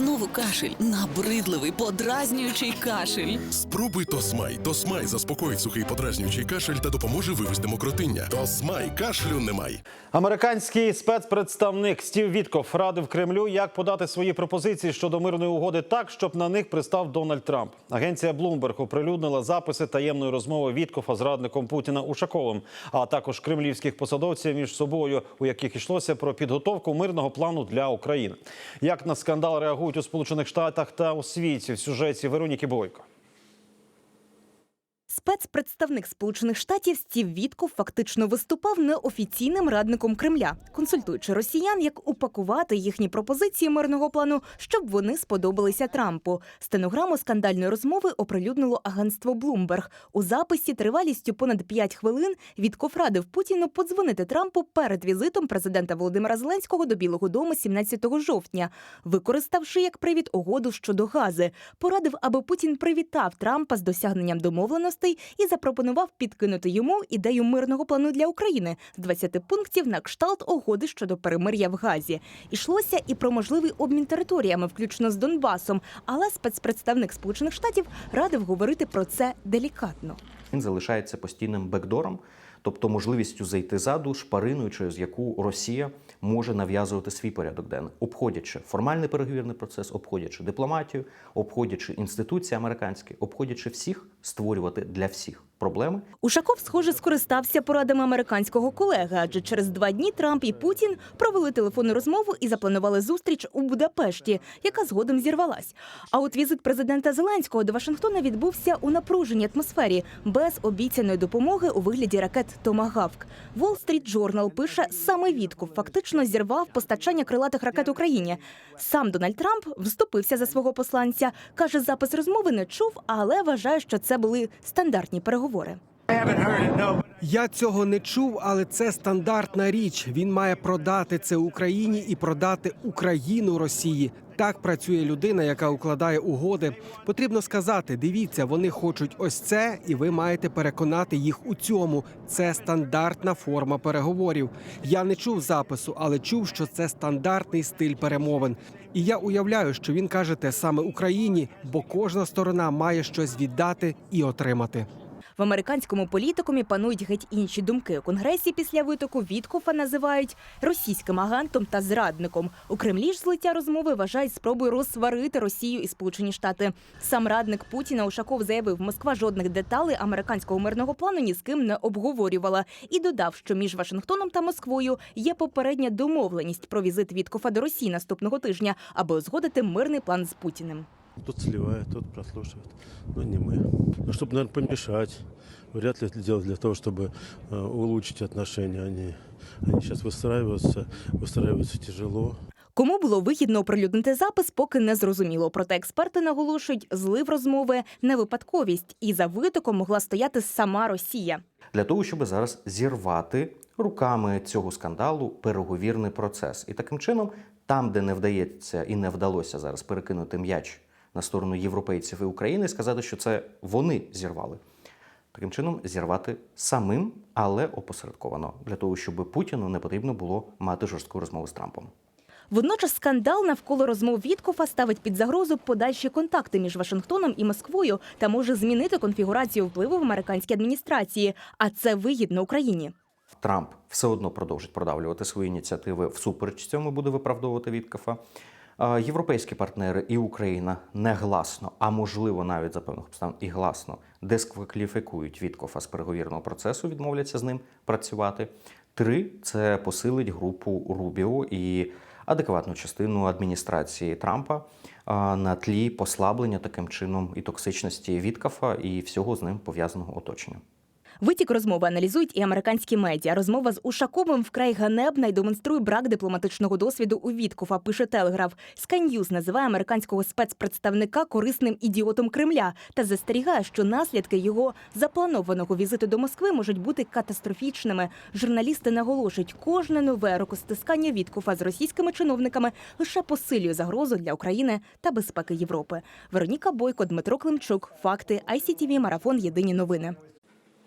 Знову кашель, набридливий, подразнюючий кашель. Спробуй Тосмай. Тосмай заспокоїть сухий подразнюючий кашель та допоможе вивести мокротиння. Тосмай кашлю немає. Американський спецпредставник Стів Вітков радив Кремлю, як подати свої пропозиції щодо мирної угоди так, щоб на них пристав Дональд Трамп. Агенція Bloomberg оприлюднила записи таємної розмови Віткофа з радником Путіна Ушаковим, а також кремлівських посадовців між собою, у яких йшлося про підготовку мирного плану для України. Як на скандал реагують у Сполучених Штатах та у світі в сюжеті Вероніки Бойко. Спецпредставник Сполучених Штатів Стів Вітков фактично виступав неофіційним радником Кремля, консультуючи росіян, як упакувати їхні пропозиції мирного плану, щоб вони сподобалися Трампу. Стенограму скандальної розмови оприлюднило агентство Bloomberg. У записі тривалістю понад 5 хвилин Вітков радив Путіну подзвонити Трампу перед візитом президента Володимира Зеленського до Білого Дому 17 жовтня, використавши як привід угоду щодо гази. Порадив, аби Путін привітав Трампа з досягненням домовленостей і запропонував підкинути йому ідею мирного плану для України з 20 пунктів на кшталт угоди щодо перемир'я в Газі. Ішлося і про можливий обмін територіями, включно з Донбасом. Але спецпредставник Сполучених Штатів радив говорити про це делікатно. Він залишається постійним бекдором, тобто можливістю зайти ззаду шпариною, через яку Росія може нав'язувати свій порядок денний, обходячи формальний переговірний процес, обходячи дипломатію, обходячи інституції американські, обходячи всіх, створювати для всіх проблеми Ушаков, схоже, скористався порадами американського колеги, адже через два дні Трамп і Путін провели телефонну розмову і запланували зустріч у Будапешті, яка згодом зірвалась. А от візит президента Зеленського до Вашингтона відбувся у напруженій атмосфері без обіцяної допомоги у вигляді ракет Томагавк. Wall Street Journal пише, саме Вітков фактично зірвав постачання крилатих ракет Україні. Сам Дональд Трамп вступився за свого посланця. каже, запис розмови не чув, але вважає, що це були стандартні переговори. Я цього не чув, але це стандартна річ. Він має продати це Україні і продати Україну Росії. Так працює людина, яка укладає угоди. Потрібно сказати: дивіться, вони хочуть ось це, і ви маєте переконати їх у цьому. Це стандартна форма переговорів. Я не чув запису, але чув, що це стандартний стиль перемовин. І я уявляю, що він каже те саме Україні, бо кожна сторона має щось віддати і отримати. В американському політикумі панують геть інші думки. У конгресі після витоку Віткофа називають російським агентом та зрадником. У Кремлі ж злиття розмови вважають спробою розсварити Росію і Сполучені Штати. Сам радник Путіна Ушаков заявив, Москва жодних деталей американського мирного плану ні з ким не обговорювала і додав, що між Вашингтоном та Москвою є попередня домовленість про візит Віткофа до Росії наступного тижня, аби узгодити мирний план з Путіним. Тут сливает, тут прослушивает. Но не мы. Ну, чтобы, наверное, помешать. Вряд ли это делать для того, чтобы э, улучшить отношения. Они, они сейчас выстраиваются, выстраиваются тяжело. Кому було вигідно оприлюднити запис, поки не зрозуміло. Проте експерти наголошують, злив розмови не випадковість, і за витоком могла стояти сама Росія. для того, щоб зараз зірвати руками цього скандалу переговірний процес. І таким чином, там, де не вдається і не вдалося зараз перекинути м'яч на сторону європейців і України, сказати, що це вони зірвали. Таким чином, зірвати самим, але опосередковано, для того, щоб Путіну не потрібно було мати жорстку розмову з Трампом. Водночас скандал навколо розмов Віткофа ставить під загрозу подальші контакти між Вашингтоном і Москвою та може змінити конфігурацію впливу в американській адміністрації. А це вигідно Україні. Трамп все одно продовжить продавлювати свої ініціативи всупереч цьому буде виправдовувати Віткафа. Європейські партнери і Україна негласно, а можливо навіть за певних обставин і гласно дискваліфікують Віткофа з переговірного процесу, відмовляться з ним працювати. Три це посилить групу Рубіо і адекватну частину адміністрації Трампа на тлі послаблення таким чином і токсичності Віткафа і всього з ним пов'язаного оточення. Витік розмови аналізують і американські медіа. Розмова з Ушаковим вкрай ганебна і демонструє брак дипломатичного досвіду у Віткофа, пише Телеграф. Sky називає американського спецпредставника корисним ідіотом Кремля та застерігає, що наслідки його запланованого візиту до Москви можуть бути катастрофічними. Журналісти наголошують, кожне нове рукостискання Віткофа з російськими чиновниками лише посилює загрозу для України та безпеки Європи. Вероніка Бойко, Дмитро Климчук. Факти ICTV, Марафон. Єдині новини.